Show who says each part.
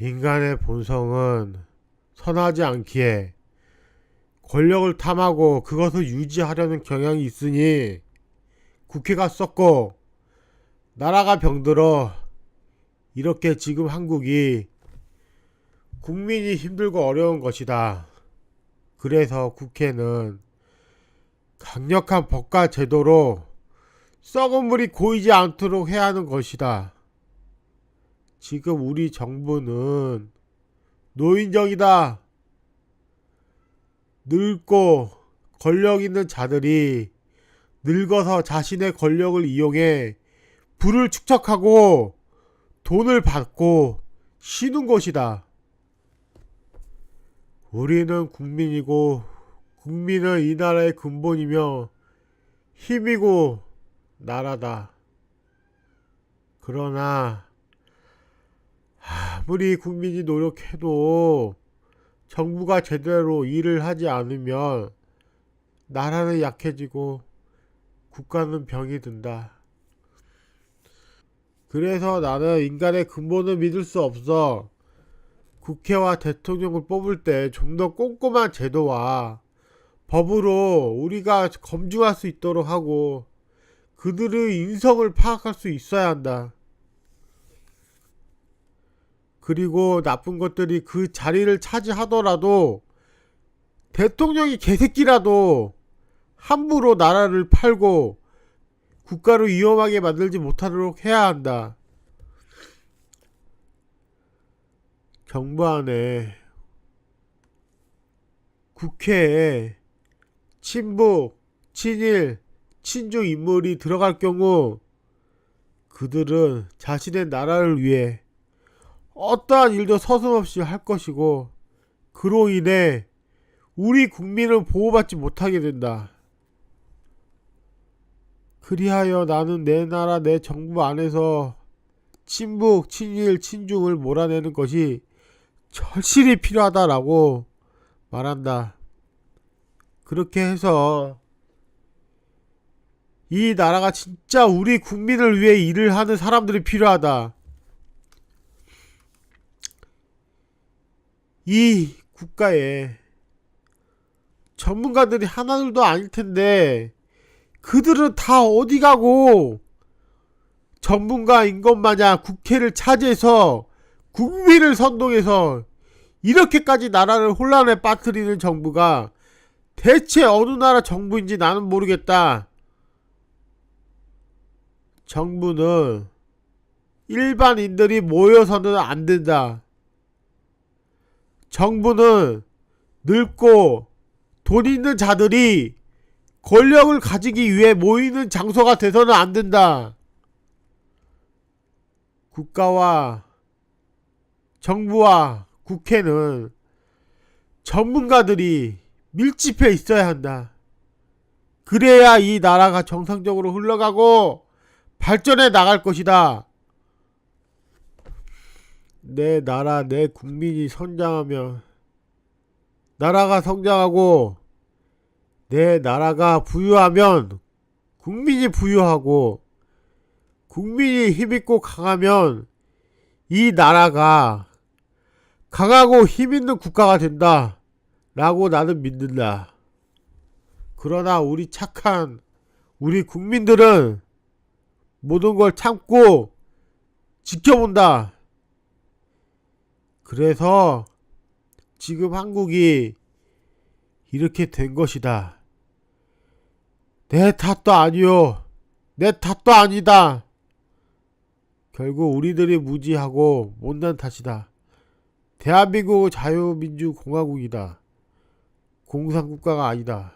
Speaker 1: 인간의 본성은 선하지 않기에 권력을 탐하고 그것을 유지하려는 경향이 있으니 국회가 썼고 나라가 병들어 이렇게 지금 한국이 국민이 힘들고 어려운 것이다. 그래서 국회는 강력한 법과 제도로 썩은 물이 고이지 않도록 해야 하는 것이다. 지금 우리 정부는 노인정이다. 늙고 권력 있는 자들이 늙어서 자신의 권력을 이용해 부를 축적하고 돈을 받고 쉬는 것이다. 우리는 국민이고 국민은 이 나라의 근본이며 힘이고 나라다. 그러나 아무리 국민이 노력해도 정부가 제대로 일을 하지 않으면 나라는 약해지고 국가는 병이 든다. 그래서 나는 인간의 근본을 믿을 수 없어. 국회와 대통령을 뽑을 때 좀 더 꼼꼼한 제도와 법으로 우리가 검증할 수 있도록 하고 그들의 인성을 파악할 수 있어야 한다. 그리고 나쁜 것들이 그 자리를 차지하더라도 대통령이 개새끼라도 함부로 나라를 팔고 국가를 위험하게 만들지 못하도록 해야 한다. 정부 안에 국회에 친북, 친일, 친중 인물이 들어갈 경우 그들은 자신의 나라를 위해 어떠한 일도 서슴없이 할 것이고 그로 인해 우리 국민을 보호받지 못하게 된다. 그리하여 나는 내 나라 내 정부 안에서 친북, 친일, 친중을 몰아내는 것이 절실히 필요하다라고 말한다. 그렇게 해서 이 나라가 진짜 우리 국민을 위해 일을 하는 사람들이 필요하다. 이 국가에 전문가들이 하나둘도 아닐 텐데 그들은 다 어디 가고 전문가인 것 마냥 국회를 차지해서 국민을 선동해서 이렇게까지 나라를 혼란에 빠뜨리는 정부가 대체 어느 나라 정부인지 나는 모르겠다. 정부는 일반인들이 모여서는 안 된다. 정부는 늙고 돈 있는 자들이 권력을 가지기 위해 모이는 장소가 돼서는 안 된다. 국가와 정부와 국회는 전문가들이 밀집해 있어야 한다. 그래야 이 나라가 정상적으로 흘러가고 발전해 나갈 것이다. 내 나라, 내 국민이 성장하면 나라가 성장하고 내 나라가 부유하면 국민이 부유하고 국민이 힘있고 강하면 이 나라가 강하고 힘있는 국가가 된다. 라고 나는 믿는다. 그러나 우리 착한 우리 국민들은 모든 걸 참고 지켜본다. 그래서 지금 한국이 이렇게 된 것이다. 내 탓도 아니요. 내 탓도 아니다. 결국 우리들이 무지하고 못난 탓이다. 대한민국 자유민주공화국이다. 공산국가가 아니다.